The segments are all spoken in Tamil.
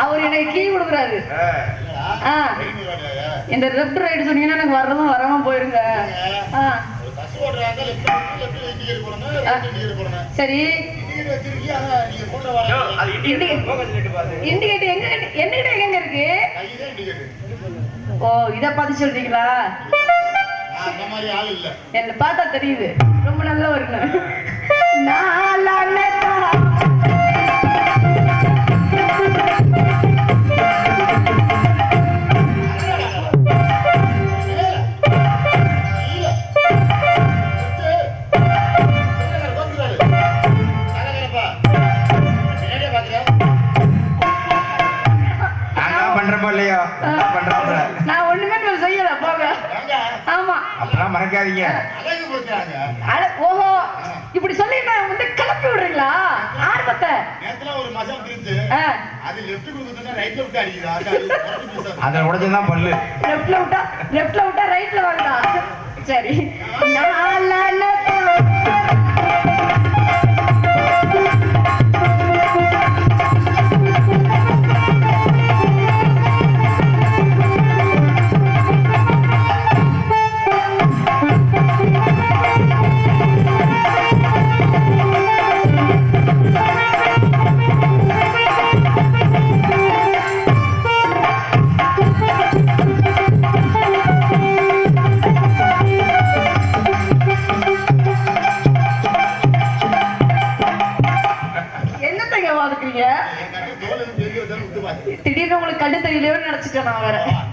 அவர் எனக்கு கீ கொடுக்குறாரு இந்த லெஃப்ட் ரைட் சொன்னீங்கன்னா எனக்கு வர்றதும் வராம போயிருங்க இண்டிகேட் இண்டிகேட்டர். எங்க என்கிட்ட எங்க இருக்கு? ஓ இத பார்த்து சொல்றீங்களா? அந்த மாதிரி ஆள் இல்ல. என்ன பார்த்தா தெரியுது. ரொம்ப நல்லா வருங்க நாளானதா. அப்பெல்லாம் மறக்காதீங்க. ஓஹோ இப்படி சொல்லிட்டு வந்து கிளப்பி விடுறீங்களா? ஆர்வத்தை. ஆ, அதுல உடைச்சதுதான் பல்லு. லெஃப்ட்ல விட்டா லெஃப்ட்ல விட்டா ரைட்ல வாங்கடா சரி. நாளானதா. नावावर आहे.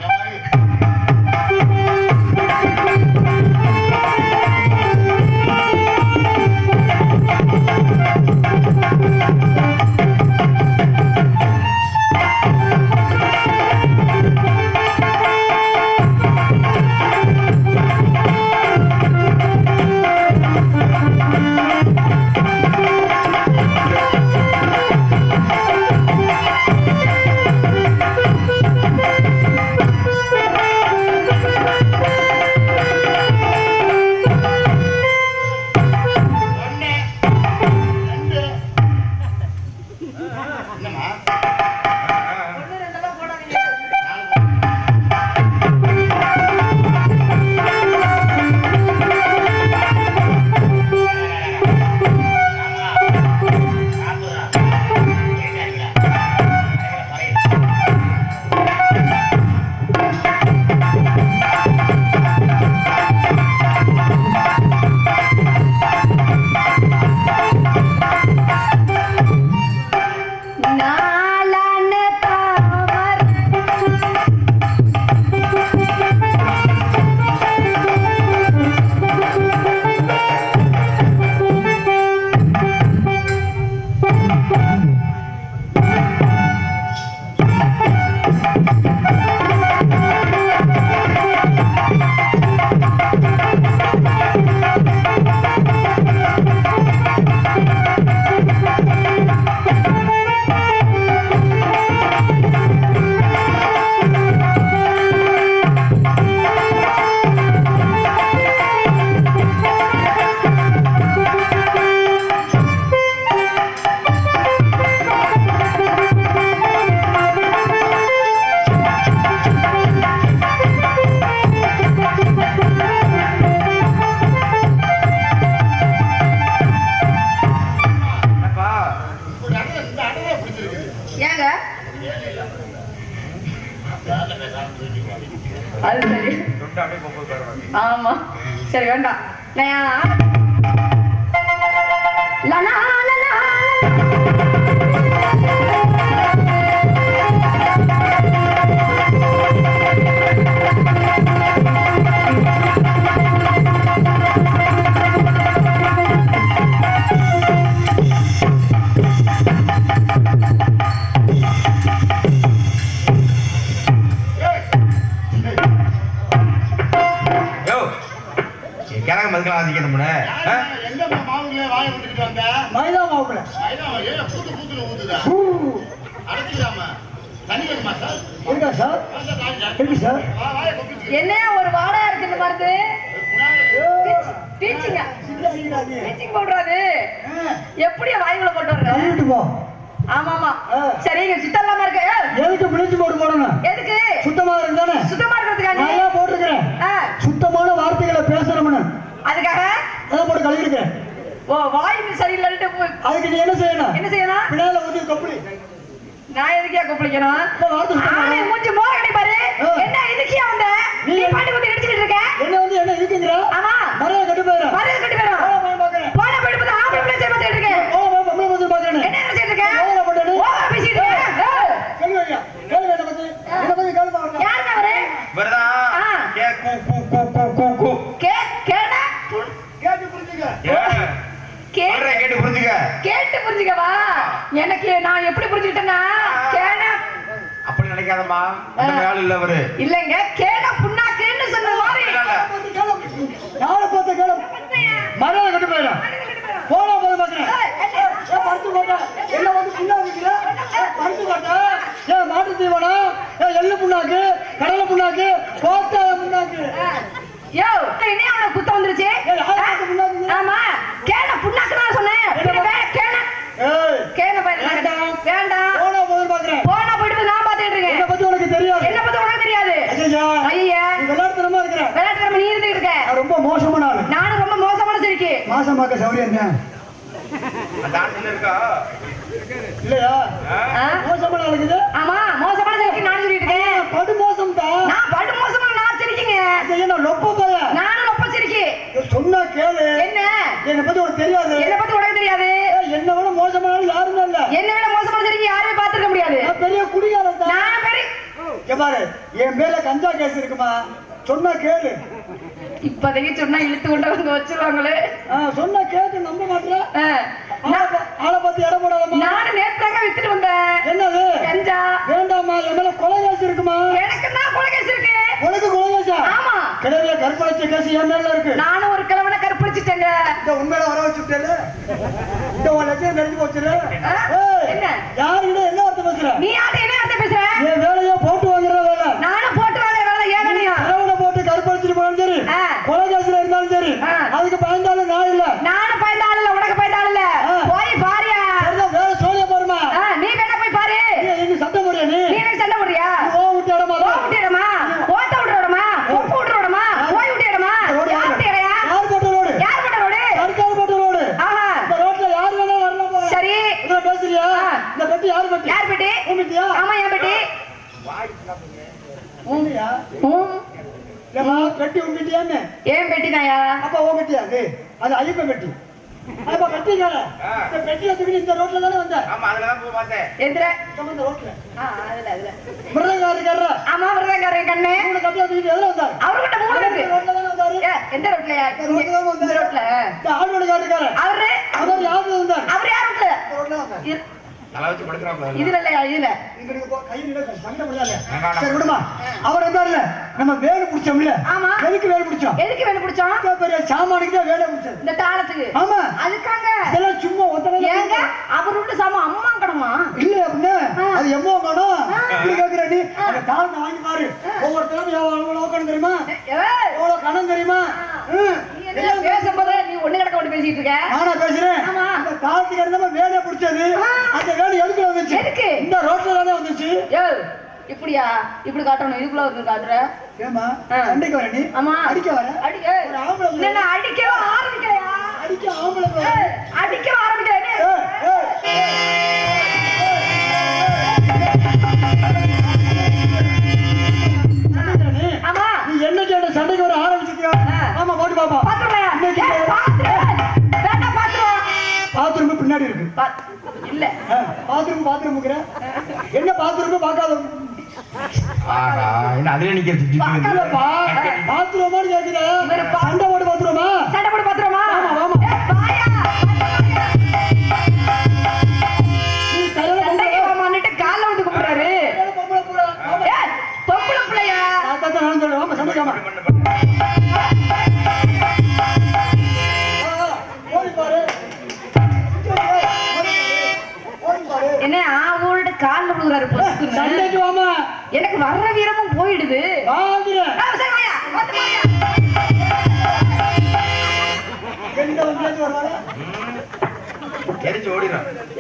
ஆமா. சரி வேண்டாம். நான் இருக்கா சார். இருக்கு சார். என்ன ஒரு வாடா இருக்கு இந்த மருந்து சின்னாது. பீச்சிங் போடுறாது எப்படியா வாய்க்குள்ள போட்டு வர்ற ஆமா ஆமா. சரி சுத்தம் இருக்கு. எதுக்கு பிளிச்சு போட்டு போடணும்? எதுக்கு? சுத்தமா இருந்தானே? சுத்தமா இருக்கிறதுக்காண்டி. நான் போட்டிருக்கிறேன்? சுத்தமான வார்த்தைகளை பேசணும்னு. அதுக்காக அதான் போட்டு கழுவிருக்கிறேன் ஓ வாய் சரியில்லைன்ட்டு போய் அதுக்கு நீ என்ன செய்யணும்? என்ன செய்யணும்? பின்னால ஊத்தி கொப்பளி. நான் எதுக்கே கூப்பிடிக்கணும் இந்த வார்த்தை சுத்தமா ஆமை மூஞ்சி மோகடி பாரு. ஆ. என்ன இதுக்கே வந்த? நீ பாட்டு வந்து இடிச்சுக்கிட்டு இருக்க. என்ன வந்து என்ன இருக்குங்கிற? ஆமா. மறைய கட்டு போயிடும் மரியாதை கட்டி போயிடும் பாக்குறேன் போன போயிட்டு பார்த்தா ஆம்பளை பிள்ளை செய்ய பார்த்துட்டு இருக்கேன் ஓ பொம்பளை பத்தி பாக்குறேன் என்ன நினைச்சிட்டு இருக்க ஓவரா பண்ணு. ஓவரா பேசிட்டு இருக்க ஏய், கேள்வி ஐயா கேள்வி என்ன பத்தி என்ன பத்தி கேள்வி பாக்கலாம் யாருங்க அவரு இவர்தான் ஆ. கே கூ கூ கூ கூ கூ கூ கே கேடா கேட்டு புரிஞ்சுக்க ஏ, கே சொல்றேன் கேட்டு புரிஞ்சுக்க கேட்டு புரிஞ்சுக்கவா எனக்கு நான் எப்படி புரிஞ்சுக்கிட்டேன்னா கேடா நினைக்காதம்மா அந்த ஆள் இல்ல அவரு. இல்லைங்க கேடா புண்ணாக்குன்னு சொன்ன மாதிரி அதனால யாரை பார்த்த கேளு மரியாதை கட்டு போயிடும் போனா போது பாக்குறேன் ஏய், என்ன? ஏன் பருத்து போட்ட என்ன வந்து புண்ணா வைக்கிற பருத்து போட்ட ஏன் மாட்டு தீவனம் ஏன் எள்ளு புண்ணாக்கு கடலை புண்ணாக்கு கோத்தாய புண்ணாக்கு யோ என்ன அவன குத்த வந்துருச்சு ஏய், யாரை பார்த்து புண்ணாக்குங்க? ஆமா கேன புண்ணாக்கு தான் சொன்னேன் பின்ன வே- கேன ஏய் கேன பயிர் வேண்டாம். வேண்டாம் போனா போது பாக்குறேன் போனா போயிட்டு நான் பாத்துட்டு என்ன இருக்கேன் பத்தி உனக்கு தெரியாது என்ன பத்தி உனக்கு தெரியாது ஐயா ஐயா நீ விளையாட்டுத்தனமா இருக்கிற விளையாட்டு நீ இருந்துட்டு இருக்க நான் ரொம்ப மோசமான ஆளு நானும் ரொம்ப மோசமான சிரிக்கு மாசமாக்க சௌரியம் என்ன அந்த ஆள் இருக்கா இல்லையா? ஆ? மோசமான ஆளுக்குது ஆமா மோசமான நான் சொல்லிட்டு இருக்கேன் படு மோசம் தான் நான் படு மோசமான நான் சிரிக்குங்க. என்ன லொப்ப பைய நானும் ரொம்ப சிரிக்கு. சொன்னா கேளு. என்ன? என்னை பத்தி உனக்கு தெரியாது. என்ன பத்தி உனக்கு தெரியாது. என்னை விட மோசமான யாருமே இல்ல என்ன விட மோசமான சிரிக்கு யாருமே பார்த்திருக்க முடியாது. நான் பெரிய குடிகாரன் தான் நான் பெரிய இங்க பாரு என் மேல கஞ்சா கேஸ் இருக்குமா? சொன்னா கேளு. இப்போதைக்கு சொன்னா இழுத்து கொண்டு வந்து வச்சிருவாங்களே. சொன்னா கேட்டு நம்ப நான் ஆளை பத்தி இடம் போடாதம்மா. நானும் நேத்து தாங்க வித்துட்டு வந்தேன். என்னது? கஞ்சா. வேண்டாம்மா என் மேல கொலை கேஸ் இருக்குமா? எனக்கு தான் கொலைகேஸ் இருக்கு. உனக்கு கொலை கேஸா? ஆமா. கிடவிய கற்பழிச்ச கேஸ் என் மேல இருக்கு. நானும் ஒரு கிழவனை கற்பழிச்சிட்டேங்க. இந்த உண்மையில வர வச்சுட்டேல இந்த உன் லட்சம் தெரிஞ்சு போச்சுல ஆ? ஏய், என்ன? யாருகிட்ட என்ன வார்த்தை பேசுற நீ யாரு என்ன அர்த்தம் பேசுற என் வேலையை போட்டு வாங்குற வேலை நானும் போட்டு வாங்க வேலை ஏன் வேலையா கிழவனை போட்டு போனாலும் சரி. ஆ. கொலை கேஸ்ல இருந்தாலும் சரி. அதுக்கு பயந்தாலும் நான் இல்ல. நானும் பயந்த ஆள் இல்ல உனக்கு பயந்த ஆள் இல்ல. போய் பாரியா. வேலை சோழிய பாருமா ஆ, நீ வேணா போய் பாரு. நீ சத்தம் போறியா நீ? நீ சண்டை போடுறியா? நீ ஓ விட்டு இடமா போ விட்டுடமா ஓட்ட விட்டுறோமா பொப்பு விட்டுறோமா போய் விட்டுடமா ரோடு யார் போட்ட ரோடு? யார் விட்ட ரோடு? சர்க்கார் போட்ட ரோடு. ஆஹா. இந்த ரோட்ல யார் வேணா வரலாம். சரி. இதை பேசுறியா. இந்த பெட்டி யார் பெட்டி? யார் பெட்டி? உன் பெட்டியா? ஆமா என் பெட்டி. உம், இல்லம்மா பெட்டி உன் பெட்டியான்னு ஏன் பெட்டி தாயா அப்ப உன் பெட்டியா அது அது ஐயப்ப பெட்டி. அப்ப கட்டிக்கார ஆ. இந்த பெட்டியை தூக்கி இந்த ரோட்ல தானே வந்த? ஆமா அதுலதான் போய் பார்த்தேன். எந்திர நம்ம இந்த ரோட்ல. ஆ அதுல அதுல. மிருதங்காரக்காரரா ஆமா விரதங்காரன் கண்ணு. மூணு கட்டியா தூக்கிட்டு எதுல வந்தாரு? அவர்கிட்ட மூணு இருக்கு ரோட்ல தானே வந்தாரு? ஏ, எந்த ரோட்லயா இந்த ரோட்ல தான் வந்தாரு? ரோட்ல. இந்த அவரு? அவர் யாரு வந்தார்? அவர் யார் ரோட்ல இந்த ரோட்ல வந்தார். இ- தலை வச்சு படுக்கிறாப்ல இதுல இல்லையா இதுல. சரி விடுமா. அவர் வந்தார்ல நம்ம வேலை பிடிச்சோம்ல? ஆமா. எதுக்கு வேலை பிடிச்சோம்? எதுக்கு வேணும் பிடிச்சோம்? பெரிய சாமானுக்கு தான் வேலை பிடிச்சது இந்த தாளத்துக்கு. ஆமா. அதுக்காங்க. இதெல்லாம் சும்மா ஒத்தனை ஏங்க அவர் விட்டு சாமா அம்மா கடமா இல்ல அப்படின்னா. அது எம்மோ காணும் ஆ. இப்படி கேக்குற நீ? அந்த தாழ்ந்து வாங்கி பாரு. ஒவ்வொருத்தரும் எவ்வளவு நோக்கணும் தெரியுமா? எவ்வளவு கணம் தெரியுமா? பேசும்போது நீ ஒண்ணு கிடக்க ஒண்ணு பேசிட்டு இருக்க. நானா பேசுறேன்? தாழ்த்துக்கு இருந்தவங்க வேலையை பிடிச்சது. அந்த வேலை எதுக்குள்ள வந்துச்சு? எதுக்கு? இந்த ரோட்ல தானே வந்துச்சு? இப்படியா? இப்படி காட்டணும் இதுக்குள்ள வந்து காட்டுற. ஏமா. சண்டைக்கு வர நீ? ஆமா. அடிக்க வர? அடி ஏய், ஒரு ஆம்பளை இல்ல, நான் அடிக்கவே ஆரம்பிக்கலையா? அடிக்க ஆம்பளை வர. ஏய், அடிக்கவே ஆரம்பிக்கல என்ன? ஏய். சண்டைக்கு வர ஆரம்பிச்சிருக்கியா. ஆமா. போட்டு பாப்பா இல்ல. பாத்ரூம் பாத்ரூம் என்ன பாத்ரூம்? பார்க்காத ஆஹா என்ன அதுல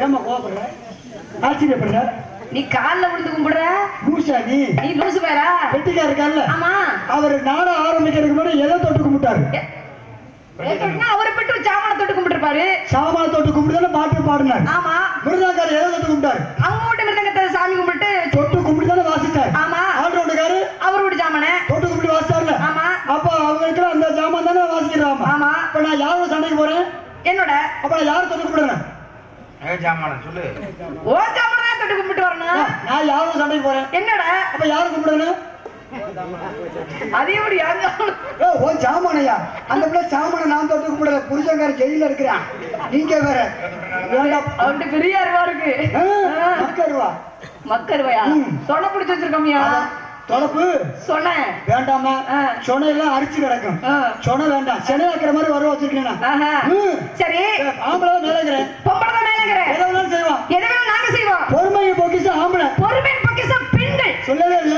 ஏமா கோபப்படுற ஆச்சரியப்படுற நீ கால்ல விழுந்து கும்பிடுற? லூசா நீ நீ லூசு பேரா? வெட்டிக்கார இருக்கார்ல ஆமா அவர் நாட ஆரம்பிக்கிறதுக்கு முன்னாடி எதை தொட்டு கும்பிட்டாரு அவரை பெற்று சாமான தொட்டு கும்பிட்டுருப்பாரு. சாமான தொட்டு கும்பிட்டு பாட்டு பாடினார் ஆமா. மிருதாக்கார எதை தொட்டு கும்பிட்டாரு அவங்க வீட்டு மிருதங்கத்தை சாமி கும்பிட்டு தொட்டு கும்பிட்டு தானே வாசிச்சார் ஆமா. ஆல்ரவுண்டுக்காரு அவரோட சாமான. தொட்டு கும்பிட்டு வாசிச்சார்ல ஆமா. அப்ப அவங்களுக்கு அந்த ஜாமான் தானே வாசிக்கிறாமா? ஆமா. அப்ப நான் யாரோட சண்டைக்கு போறேன்? என்னோட? அப்ப நான் யாரை தொட்டு கும்பிடுறேன்? ஏ ஜாமான சொல்லு. ஓ சாமான தான் தொட்டு கும்பிட்டு வரணும். நான் யாரோட சண்டைக்கு போறேன்? என்னோட? அப்ப யாரை கும்பிடுறேன் அதே ஒரு யாங்க ஏ ஓ ஜாமானையா? அந்த பிள்ளை ஜாமான நான் தொட்டு கும்பிடல. புருஷங்கார ஜெயில இருக்கிறான். நீங்க வேற. வேண்டாம் அவன்கிட்ட பெரிய அருவா இருக்கு. ஆ, மக்கருவா மக்கருவையா. சொன்ன பிடிச்சு வச்சிருக்கோமியா? தொடப்பு சொன்னேன் வேண்டாமா. சொனை எல்லாம் அரிச்சு கிடக்கும். சொனை வேண்டாம். சென்னை ஆக்கிற மாதிரி வர வச்சிருக்கேன். சரி. ஆம்பளை மேலே இருக்கிறேன். எதை வேணாலும் நாங்க செய்வோம். பொறுமையை பொக்கிசம் ஆம்பளை. பொறுமையின் பொக்கிசம் பெண்கள். சொல்லவே இல்லை.